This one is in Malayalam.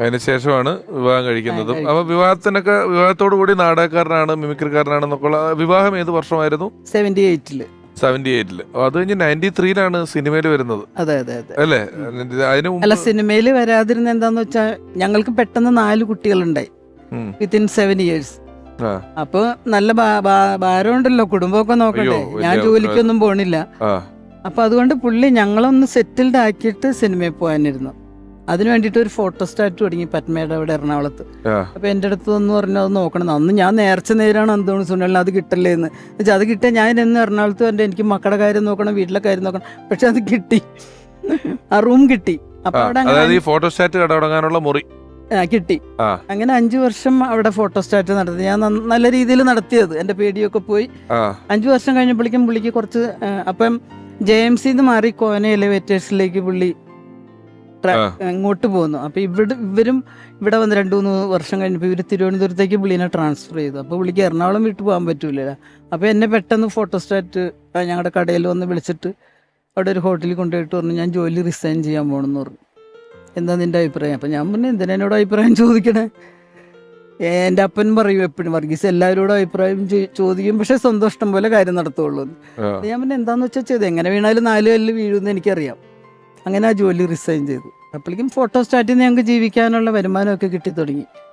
അതിനുശേഷമാണ് വിവാഹം കഴിക്കുന്നതും. അപ്പൊ വിവാഹത്തിനൊക്കെ വിവാഹത്തോടു കൂടി നാടകക്കാരനാണ് മിമിക്രിക്കാരനാണെന്നൊക്കെ എന്നൊക്കെയുള്ള വിവാഹം ഏത് വർഷമായിരുന്നു? സെവന്റി എയ്റ്റിൽ സെവന്റി എയ്റ്റിൽ അത് കഴിഞ്ഞ് നയന്റി ത്രീയിലാണ് സിനിമയിൽ വരുന്നത്. അതെ അതെ അതെ. അല്ലേ? അതിന് അല്ല സിനിമയിൽ വരാതിരുന്ന എന്താന്ന് വെച്ചാൽ ഞങ്ങൾക്ക് പെട്ടെന്ന് നാല് കുട്ടികളുണ്ടായി. ഉണ്ടായി വിത്തിൻ സെവൻ ഇയേഴ്സ് അപ്പൊ നല്ല ഭാരമുണ്ടല്ലോ കുടുംബമൊക്കെ നോക്കണ്ടേ? ഞാൻ ജോലിക്കൊന്നും പോണില്ല. അപ്പൊ അതുകൊണ്ട് പുള്ളി ഞങ്ങളൊന്ന് സെറ്റിൽഡ് ആക്കിയിട്ട് സിനിമയിൽ പോകാനിരുന്നു. അതിന് വേണ്ടിട്ട് ഒരു ഫോട്ടോ സ്റ്റാറ്റ് തുടങ്ങി പത്മയുടെ അവിടെ എറണാകുളത്ത്. അപ്പൊ എന്റെ അടുത്ത് വന്ന് പറഞ്ഞു അത് നോക്കണം. അന്ന് ഞാൻ നേർച്ച നേരാണ് എന്തോന്ന് സുനിലിന് അത് കിട്ടല്ലേ എന്ന്. വെച്ചാൽ അത് കിട്ടിയാൽ ഞാൻ എന്ന് എറണാകുളത്ത് എന്റെ എനിക്ക് മക്കളുടെ കാര്യം നോക്കണം വീട്ടിലെ കാര്യം നോക്കണം. പക്ഷെ അത് കിട്ടി. ആ റൂം കിട്ടി. അപ്പൊ അവിടെ ഈ കട തുടങ്ങാനുള്ള മുറി. കിട്ടി. അങ്ങനെ അഞ്ചു വർഷം അവിടെ ഫോട്ടോ സ്റ്റാറ്റ് നടത്തി. ഞാൻ നല്ല രീതിയിൽ നടത്തിയത്. എന്റെ പേടിയൊക്കെ പോയി. അഞ്ചു വർഷം കഴിഞ്ഞപ്പോഴേക്കും പുള്ളിക്ക് കുറച്ച് അപ്പം ജെ എം സിന്ന് മാറി കോന എലിവേറ്റേഴ്സിലേക്ക് പുള്ളി. ഇങ്ങോട്ട് പോകുന്നു അപ്പൊ ഇവിടെ ഇവരും ഇവിടെ വന്ന് രണ്ടു മൂന്ന് വർഷം കഴിഞ്ഞപ്പോൾ ഇവർ തിരുവനന്തപുരത്തേക്ക് പുള്ളിനെ ട്രാൻസ്ഫർ ചെയ്തു. അപ്പോൾ പുള്ളിക്ക് എറണാകുളം വിട്ടു പോകാൻ പറ്റൂല അപ്പോൾ എന്നെ പെട്ടെന്ന് ഫോട്ടോസ്റ്റാറ്റ് ഞങ്ങളുടെ കടയിൽ വന്ന് വിളിച്ചിട്ട് അവിടെ ഒരു ഹോട്ടലിൽ കൊണ്ടുപോയിട്ട് പറഞ്ഞു ഞാൻ ജോലി റിസൈൻ ചെയ്യാൻ പോകണമെന്ന് പറഞ്ഞു. എന്താ നിന്റെ അഭിപ്രായം? അപ്പം ഞാൻ പറഞ്ഞു എന്തിനാ എന്നോട് അഭിപ്രായം ചോദിക്കണേ? എന്റെ എന്റെ അപ്പൻ പറയും എപ്പോഴും വർഗീസ് എല്ലാവരോടും അഭിപ്രായം ചോദിക്കും പക്ഷെ സ്വന്തം ഇഷ്ടം പോലെ കാര്യം നടത്തുള്ളൂ. ഞാൻ പിന്നെ എന്താന്ന് വെച്ചാൽ ചെയ്ത്? എങ്ങനെ വീണാലും നാല് കല്ല് വീഴുമെന്ന് എനിക്കറിയാം. അങ്ങനെ ആ ജോലി റിസൈൻ ചെയ്തു. അപ്പോഴേക്കും ഫോട്ടോ സ്റ്റാറ്റിൽ നിന്ന് ഞങ്ങൾക്ക് ജീവിക്കാനുള്ള വരുമാനമൊക്കെ കിട്ടി തുടങ്ങി.